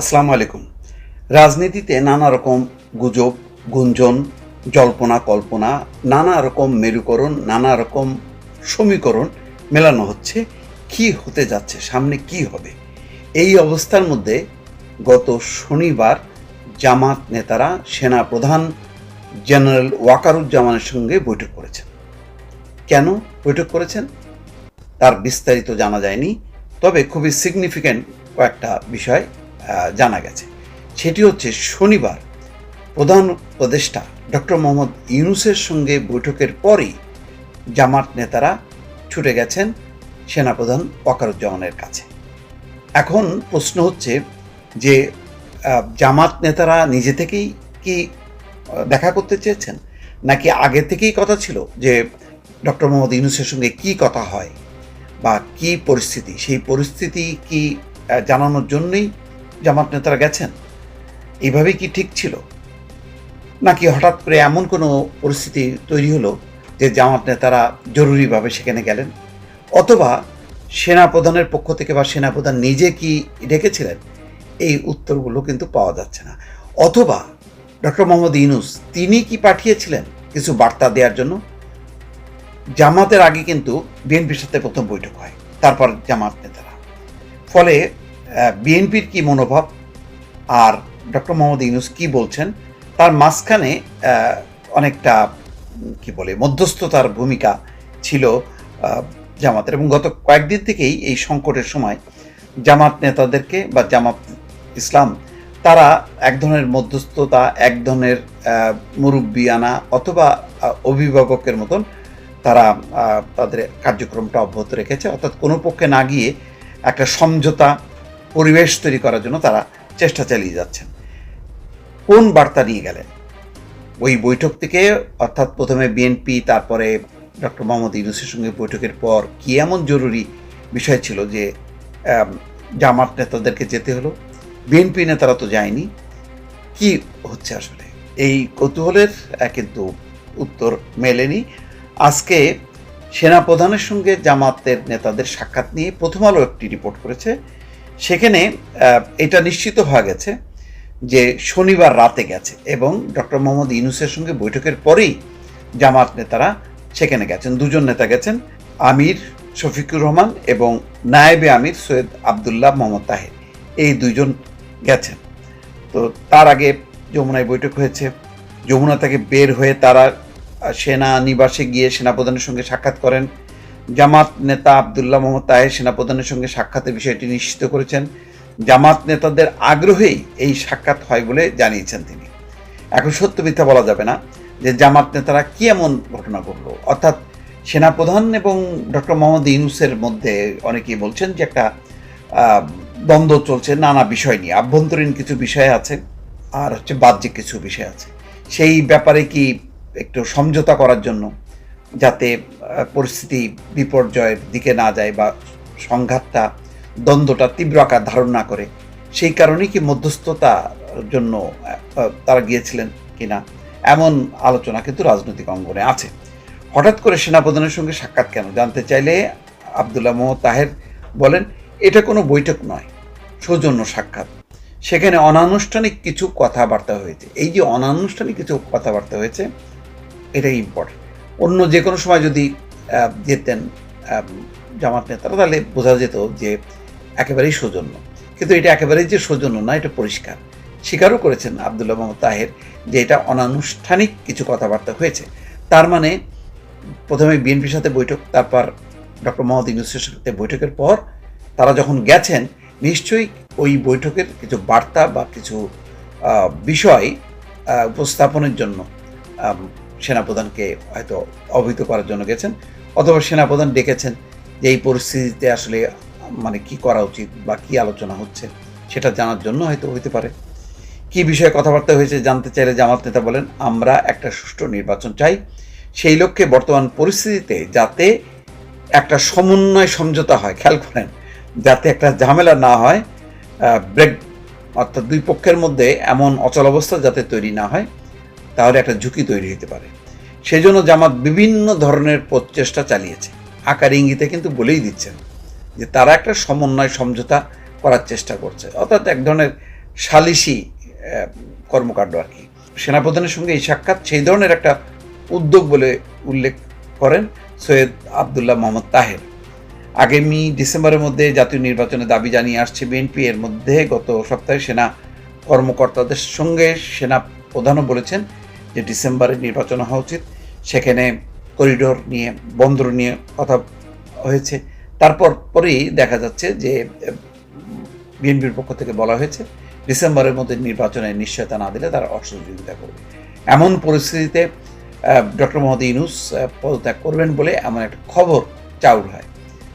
আসসালামু আলাইকুম। রাজনীতিতে নানা রকম গুজব, গুঞ্জন, জল্পনা, কল্পনা, নানা রকম মেরুকরণ, নানা রকম সমীকরণ মেলানো হচ্ছে। কি হতে যাচ্ছে, সামনে কি হবে? এই অবস্থার মধ্যে গত শনিবার জামাত নেতারা সেনা প্রধান জেনারেল ওয়াকারুজ্জামানের সঙ্গে বৈঠক করেছেন। কেন বৈঠক করেছেন? তার বিস্তারিত জানা যায়নি। তবে খুবই সিগনিফিক্যান্ট কয়েকটা বিষয় জানা গেছে। সেটি হচ্ছে শনিবার প্রধান উপদেষ্টা ডক্টর মোহাম্মদ ইউনুসের সঙ্গে বৈঠকের পরই জামাত নেতারা ছুটে গেছেন সেনাপ্রধান ওয়াকারুজ্জামানের কাছে। এখন প্রশ্ন হচ্ছে যে জামাত নেতারা নিজে থেকেই কি দেখা করতে চেয়েছেন? নাকি আগে থেকেই কথা ছিল যে ডক্টর মোহাম্মদ ইউনুসের সঙ্গে কি কথা হয় বা কি পরিস্থিতি? সেই পরিস্থিতি কি জানানোর জন্যই জামাত নেতারা গেছেন, এইভাবেই কি ঠিক ছিল? নাকি হঠাৎ করে এমন কোনো পরিস্থিতি তৈরি হলো যে জামাত নেতারা জরুরিভাবে সেখানে গেলেন? অথবা সেনাপ্রধানের পক্ষ থেকে বা সেনাপ্রধান নিজে কি ডেকেছিলেন? এই উত্তরগুলো কিন্তু পাওয়া যাচ্ছে না। অথবা ডক্টর মোহাম্মদ ইউনুস, তিনি কি পাঠিয়েছিলেন কিছু বার্তা দেওয়ার জন্য? জামাতের আগে কিন্তু বিএনপির সাথে প্রথম বৈঠক হয়, তারপর জামাত নেতারা। ফলে বিএনপির কি মনোভাব? আর ডক্টর মোহাম্মদ ইউনুস কি বলছেন? তার মাঝখানে অনেকটা কি বলে, মধ্যস্থতার ভূমিকা ছিল জামাতের। এবং গত কয়েকদিন থেকেই এই সংকটের সময় জামাত নেতাদেরকে বা জামাত ইসলাম, তারা এক ধরনের মধ্যস্থতা, এক ধরনের মুরব্বিয়ানা অথবা অভিভাবকের মতন তারা তাদের কার্যক্রমটা অব্যাহত রেখেছে। অর্থাৎ কোনো পক্ষে না গিয়ে একটা সমঝোতা পরিবেশ তৈরি করার জন্য তারা চেষ্টা চালিয়ে যাচ্ছেন। কোন বার্তা নিয়ে গেলেন? ওই বৈঠক থেকে, অর্থাৎ প্রথমে বিএনপি, তারপরে ডক্টর মোহাম্মদ ইউনুসের সঙ্গে বৈঠকের পর কি এমন জরুরি বিষয় ছিল যে জামাত নেতাদেরকে যেতে হলো? বিএনপি নেতারা তো যায়নি। কি হচ্ছে আসলে? এই কৌতূহলের কিন্তু উত্তর মেলেনি। আজকে সেনাপ্রধানের সঙ্গে জামাতের নেতাদের সাক্ষাৎ নিয়ে প্রথম আলো একটি রিপোর্ট করেছে। সেখানে এটা নিশ্চিত হয়ে গেছে যে শনিবার রাতে গেছে এবং ডক্টর মোহাম্মদ ইউনুসের সঙ্গে বৈঠকের পরেই জামাত নেতারা সেখানে গেছেন। দুজন নেতা গেছেন, আমির শফিকুর রহমান এবং নায়েবে আমির সৈয়দ আবদুল্লাহ মোহাম্মদ তাহের। এই দুইজন গেছেন। তো তার আগে যমুনায় বৈঠক হয়েছে। যমুনা থেকে বের হয়ে তারা সেনা নিবাসে গিয়ে সেনাপ্রধানের সঙ্গে সাক্ষাৎ করেন। জামাত নেতা আবদুল্লাহ মোহাম্মদ তাহের সেনাপ্রধানের সঙ্গে সাক্ষাতের বিষয়টি নিশ্চিত করেছেন। জামাত নেতাদের আগ্রহেই এই সাক্ষাৎ হয় বলে জানিয়েছেন তিনি। এখন সত্য মিথ্যা বলা যাবে না যে জামাত নেতারা কি এমন ঘটনা ঘটলো। অর্থাৎ সেনাপ্রধান এবং ডক্টর মোহাম্মদ ইউনুসের মধ্যে অনেকেই বলছেন যে একটা দ্বন্দ্ব চলছে নানা বিষয় নিয়ে। আভ্যন্তরীণ কিছু বিষয় আছে আর হচ্ছে বাহ্যিক কিছু বিষয় আছে। সেই ব্যাপারে কি একটু সমঝোতা করার জন্য যাতে পরিস্থিতি বিপর্যয়ের দিকে না যায় বা সংঘাতটা, দ্বন্দ্বটা তীব্র আকার ধারণ না করে। সেই কারণেই কি মধ্যস্থতার জন্য তারা গিয়েছিলেন কিনা, এমন আলোচনা কিন্তু রাজনৈতিক অঙ্গনে আছে। হঠাৎ করে সেনাপ্রধানের সঙ্গে সাক্ষাৎ কেন? জানতে চাইলে আবদুল্লাহ মোহাম্মদ তাহের বলেন, এটা কোনো বৈঠক নয়, সৌজন্য সাক্ষাৎ। সেখানে অনানুষ্ঠানিক কিছু কথাবার্তা হয়েছে। এই যে অনানুষ্ঠানিক কিছু কথাবার্তা হয়েছে, এটাই ইম্পর্টেন্ট অন্য যে কোনো সময় যদি যেতেন জামাত নেতারা, তাহলে বোঝা যেত যে একেবারেই সৌজন্য। কিন্তু এটা একেবারেই যে সৌজন্য না, এটা পরিষ্কার। স্বীকারও করেছেন আবদুল্লাহ মোহাম্মদ তাহের যে এটা অনানুষ্ঠানিক কিছু কথাবার্তা হয়েছে। তার মানে প্রথমে বিএনপির সাথে বৈঠক, তারপর ডক্টর মোহাম্মদ ইউনুসের সাথে বৈঠকের পর তারা যখন গেছেন, নিশ্চয়ই ওই বৈঠকের কিছু বার্তা বা কিছু বিষয় উপস্থাপনের জন্য সেনাপ্রধানকে হয়তো অবহিত করার জন্য গেছেন, অথবা সেনাপ্রধান ডেকেছেন যে এই পরিস্থিতিতে আসলে মানে কি করা উচিত বা কি আলোচনা হচ্ছে সেটা জানার জন্য হয়তো হতে পারে। কি বিষয়ে কথাবার্তা হয়েছে জানতে চাইলে জামাত নেতা বলেন, আমরা একটা সুষ্ঠু নির্বাচন চাই। সেই লক্ষ্যে বর্তমান পরিস্থিতিতে যাতে একটা সমন্বয় সমঝোতা হয়, খেয়াল করেন, যাতে একটা ঝামেলা না হয় ব্রেক, অর্থাৎ দুই পক্ষের মধ্যে এমন অচল অবস্থা যাতে তৈরি না হয়। তাহলে একটা ঝুঁকি তৈরি হতে পারে। সেই জন্য জামাত বিভিন্ন ধরনের প্রচেষ্টা চালিয়েছে। আকার ইঙ্গিতে কিন্তু বলেই দিচ্ছেন যে তারা একটা সমন্বয়, সমঝোতা করার চেষ্টা করছে। অর্থাৎ এক ধরনের সালিসি কর্মকাণ্ড আর কি। সেনাপ্রধানের সঙ্গে এই সাক্ষাৎ সেই ধরনের একটা উদ্যোগ বলে উল্লেখ করেন সৈয়দ আবদুল্লাহ মোহাম্মদ তাহের। আগামী ডিসেম্বরের মধ্যে জাতীয় নির্বাচনের দাবি জানিয়ে আসছে বিএনপি। এর মধ্যে গত সপ্তাহে সেনা কর্মকর্তাদের সঙ্গে সেনা প্রধানও বলেছেন যে ডিসেম্বরে নির্বাচন হওয়া উচিত সেখানে করিডোর নিয়ে বন্দর নিয়ে কথা হয়েছে। তারপর পরেই দেখা যাচ্ছে যে বিএনপির পক্ষ থেকে বলা হয়েছে ডিসেম্বরের মধ্যে নির্বাচনের নিশ্চয়তা না দিলে তারা অসহযোগিতা করবে। এমন পরিস্থিতিতে ডক্টর মোহাম্মদ ইউনুস পদত্যাগ করবেন বলে এমন একটা খবর চাউর হয়।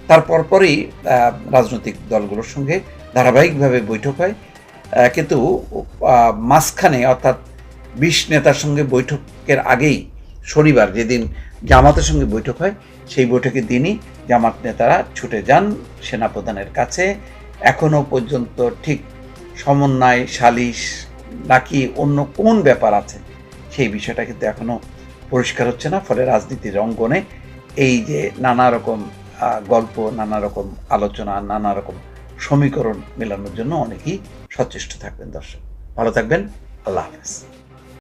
তারপর পরেই আহ, রাজনৈতিক দলগুলোর সঙ্গে ধারাবাহিকভাবে বৈঠক হয়। কিন্তু মাঝখানে অর্থাৎ বিশ নেতার সঙ্গে বৈঠকের আগেই শনিবার যেদিন জামাতের সঙ্গে বৈঠক হয়, সেই বৈঠকের দিনই জামাত নেতারা ছুটে যান সেনাপ্রধানের কাছে। এখনও পর্যন্ত ঠিক সমন্বয়, সালিশ নাকি অন্য কোন ব্যাপার আছে, সেই বিষয়টা কিন্তু এখনও পরিষ্কার হচ্ছে না। ফলে রাজনীতির অঙ্গনে এই যে নানা রকম গল্প, নানা রকম আলোচনা, নানা রকম সমীকরণ মেলানোর জন্য অনেকেই সচেষ্ট থাকবেন দর্শক। ভালো থাকবেন। আল্লাহ হাফেজ।